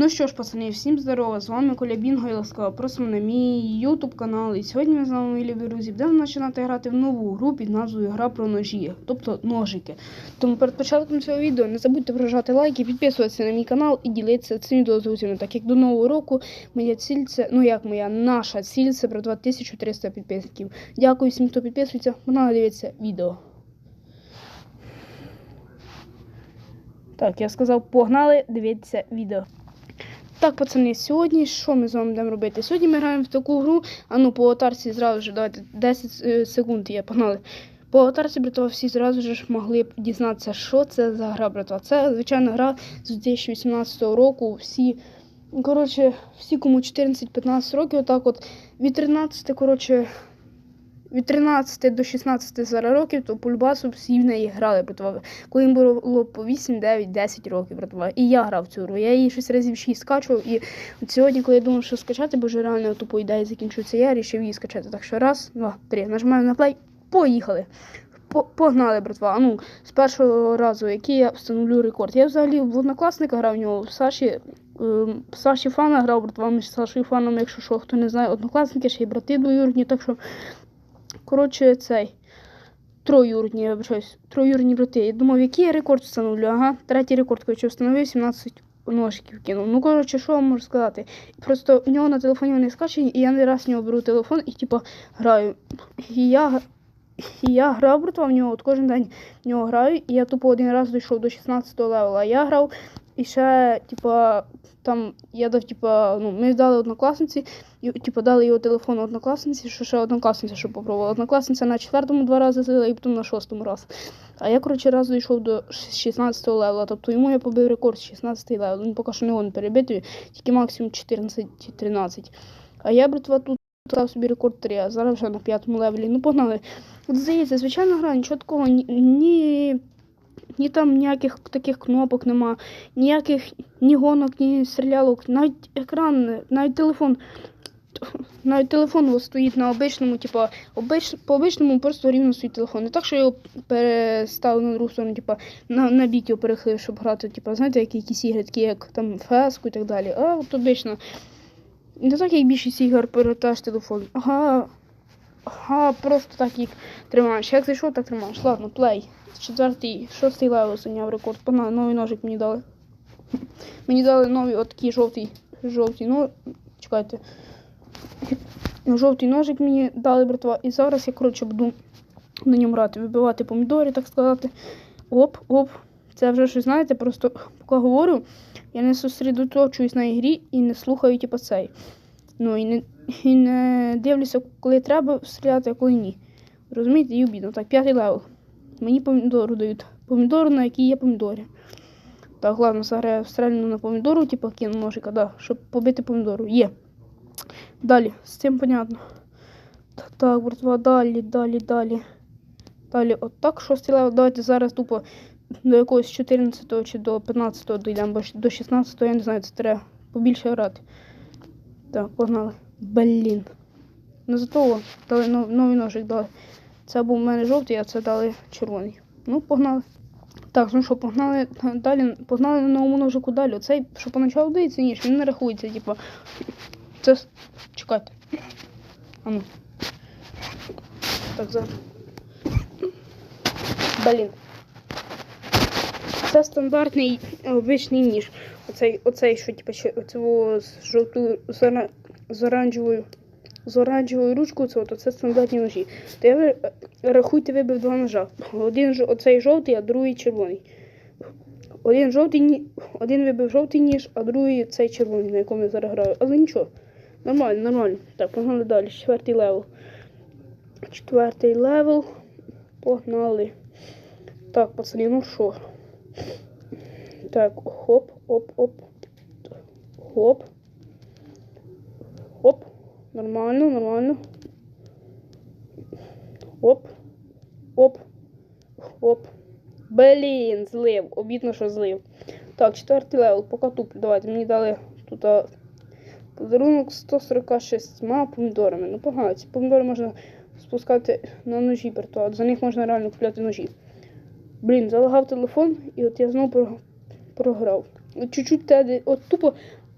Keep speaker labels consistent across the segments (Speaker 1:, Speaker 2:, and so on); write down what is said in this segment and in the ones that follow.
Speaker 1: Ну що ж, пацани, всім здорово! З вами Коля Бінго і ласкаво просимо на мій YouTube канал. І сьогодні ми з вами, мої любі друзі, будемо починати грати в нову гру під назвою Гра про ножі, тобто ножики. Тому перед початком цього відео не забудьте прожати лайки, підписуватися на мій канал і ділитися цим відео з друзями. Так як до нового року моя ціль це, ну як моя, наша ціль це про 2300 підписників. Дякую всім, хто підписується. Вона дивиться відео. Так, я сказав, погнали, дивіться відео. Так, пацани, сьогодні що ми з вами будемо робити? Сьогодні ми граємо в таку гру, а ну по отарці зразу ж давайте 10 е, секунд є, погнали. По отарці, братва, всі зразу ж могли б дізнатися, що це за гра, братва. Це звичайна гра з 2018 року. Всі, коротше, всі, кому 14-15 років, отак от від 13, коротше, від 13 до 16 зараз років, то по Любасу всі в неї грали, братва. Коли їм було по 8, 9, 10 років, братва. І я грав цю гру. Я її щось разів 6 скачував. І от сьогодні, коли я думав, що скачати, бо вже реально тупо ідея закінчується, я вирішив її скачати. Так що раз, два, три. Нажимаємо на плей. Поїхали. Погнали, братва. Ну, з першого разу, який я встановлю рекорд. Я взагалі в однокласника грав в нього в Саші. ем, Саші Фана грав, братва, між Сашою Фаном, якщо що, хто не знає, однокласники, ще й брати двоюрідні, так що, коротше, цей. Троюрідні, я вибачаюсь, троюрідні брати. Я думав, який я рекорд встановлю. Ага, третій рекорд, коротше, встановив 17 ножиків кинув. Ну, коротше, що вам можу сказати? Просто в нього на телефоні вони скачені, і я не раз в нього беру телефон і типу граю. І я, і я грав, братва, в нього от кожен день в нього граю, і я тупо один раз дійшов до 16 левела. Я грав і ще, типа, там я дав, типа, ну, ми дали однокласниці, і, типу, дали його телефон однокласниці, що ще однокласниця, щоб попробувала. Однокласниця на четвертому два рази злила, і потім на шостому раз. А я, коротше, раз дійшов до 16 левела, тобто йому я побив рекорд 16 левел. Він поки що не гон перебити, тільки максимум 14-13. А я, братва, тут став собі рекорд 3, а зараз вже на п'ятому левелі. Ну, погнали. От здається, звичайна гра, нічого такого, ні, ні, там ніяких таких кнопок нема, ніяких ні гонок, ні стрілялок, навіть екран, навіть телефон. Навіть телефон стоїть на обичному, типу, обич, по обичному просто рівно стоїть телефон. Не так, що я його переставив на другу сторону, типу, на, на бік його перехилив, щоб грати, типу, знаєте, які якісь ігри, такі як там феску і так далі. А от обично. Не так, як більшість ігор перетаж телефон. Ага. Ага, просто так їх тримаєш. Як зайшов, так тримаєш. Ладно, плей. Четвертий, шостий левел зайняв рекорд. Погнали, новий ножик мені дали. Мені дали новий отакий жовтий. Жовтий, ну, чекайте. Жовтий ножик мені дали, братва. І зараз я, коротше, буду на ньому грати, вибивати помідори, так сказати. Оп, оп. Це вже щось, знаєте, просто поки говорю, я не зосередоточуюсь на ігрі і не слухаю, типу, цей. Ну і не, і не дивлюся, коли треба стріляти, а коли ні. Розумієте, і обідно. Так, п'ятий левел. Мені помідору дають. Помідору, на якій є помідори. Так, ладно, зараз я стрельну на помідору, типу кину ножика, да, щоб побити помідору. Є. Далі, з цим понятно. Т- Так, братва, далі, далі, далі. Далі, отак, шостий левел. Давайте зараз тупо до якогось 14 чи до 15 дійдемо, бо до 16 я не знаю, це треба побільше грати. Так, погнали. Блін. Ну зато дали нов- новий ножик дали. Це був у мене жовтий, а це дали червоний. Ну, погнали. Так, ну що, погнали далі. Погнали на новому ножику далі. Оцей, що поначалу дається, ніж, він не рахується, типу. Це. Чекайте. А ну. Так, зараз. Блін. Це стандартний е, обичний ніж. Оцей, оцей що типу, оцього з жовтою з, ора- з оранжевою. З оранжевою ручкою це, от, це стандартні ножі. То я е, рахуйте, вибив два ножа. Один оцей жовтий, а другий червоний. Один жовтий один вибив жовтий ніж, а другий цей червоний, на якому я зараз граю. Але нічого. Нормально, нормально. Так, погнали далі. Четвертий левел. Четвертий левел. Погнали. Так, пацани, ну що? Так, хоп, оп, оп. Хоп. Нормально, нормально. Оп. Оп. Оп. Блін, злив. Обідно, що злив. Так, четвертий левел, поки туплю. Давайте, мені дали тут подарунок 146 помідорами. Ну, погано. Ці помідори можна спускати на ножі, перто. За них можна реально купляти ножі. Блін, залагав телефон, і от я знову про- програв. Чуть-чуть от тупо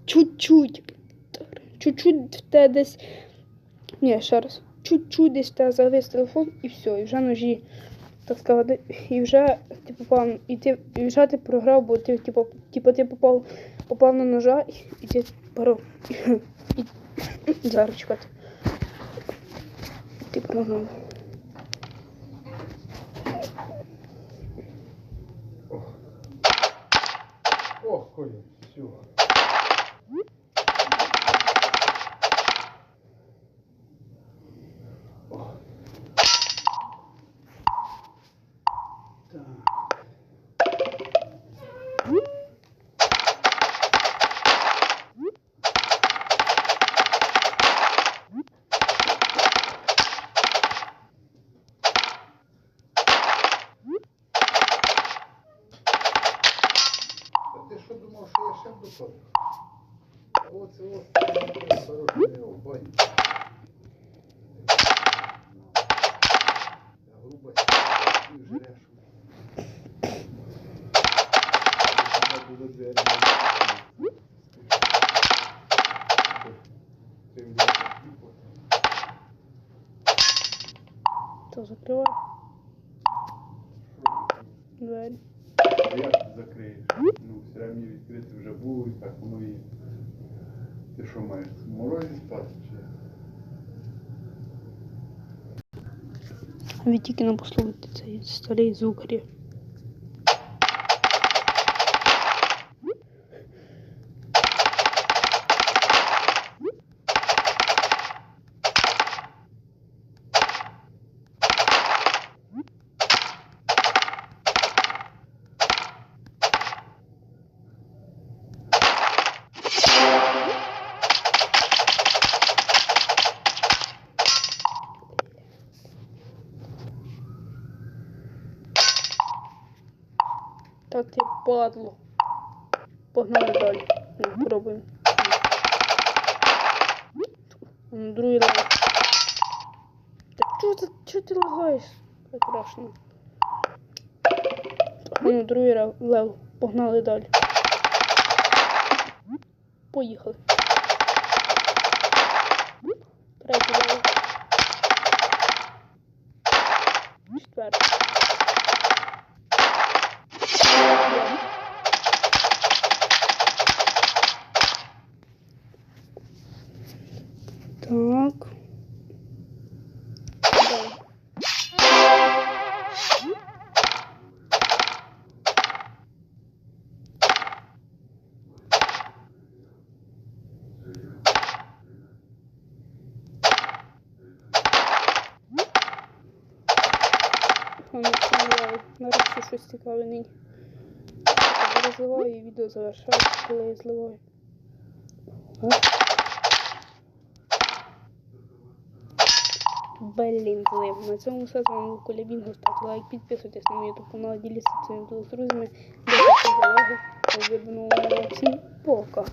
Speaker 1: чуть-чуть. Чуть-чуть в те десь. Ні, ще раз. Чуть-чуть десь в те завис телефон і все, і вже ножі, так сказати, і вже ти попав, і ти, і вже ти програв, бо ти, типу, типу, ти попав, попав на ножа, і, ти пару. І, і, зараз чекати. Ти програв.
Speaker 2: О, Коля, все. А ти що думав, що я ще допадав? Оце ось хороший. Я грубо і вже решу. Буде двері. Цим дякую.
Speaker 1: То закрывай. Дверь.
Speaker 2: Як ти закриєш? Ну, все равно відкрити вже було і так воно і. Ти що маєш? В морозі спати чи?
Speaker 1: Ви тільки не послухайте цей старий Так, ти падло. Погнали далі. Ну, пробуємо. Ну, другий левел. Та чого ти, чого ти лагаєш? Прекрасно. Ну, другий левел. Погнали далі. Поїхали. Третій левел. Четвертий. Воно цікаве. Нарешті щось цікаве нині. Розливаю і відео завершаю, коли я зливаю. Блін, злив. На цьому все з вами Коля Бінго. Ставте лайк, підписуйтесь на мій ютуб канал, діліться цим відео з друзями. Дякую за увагу. Всім пока.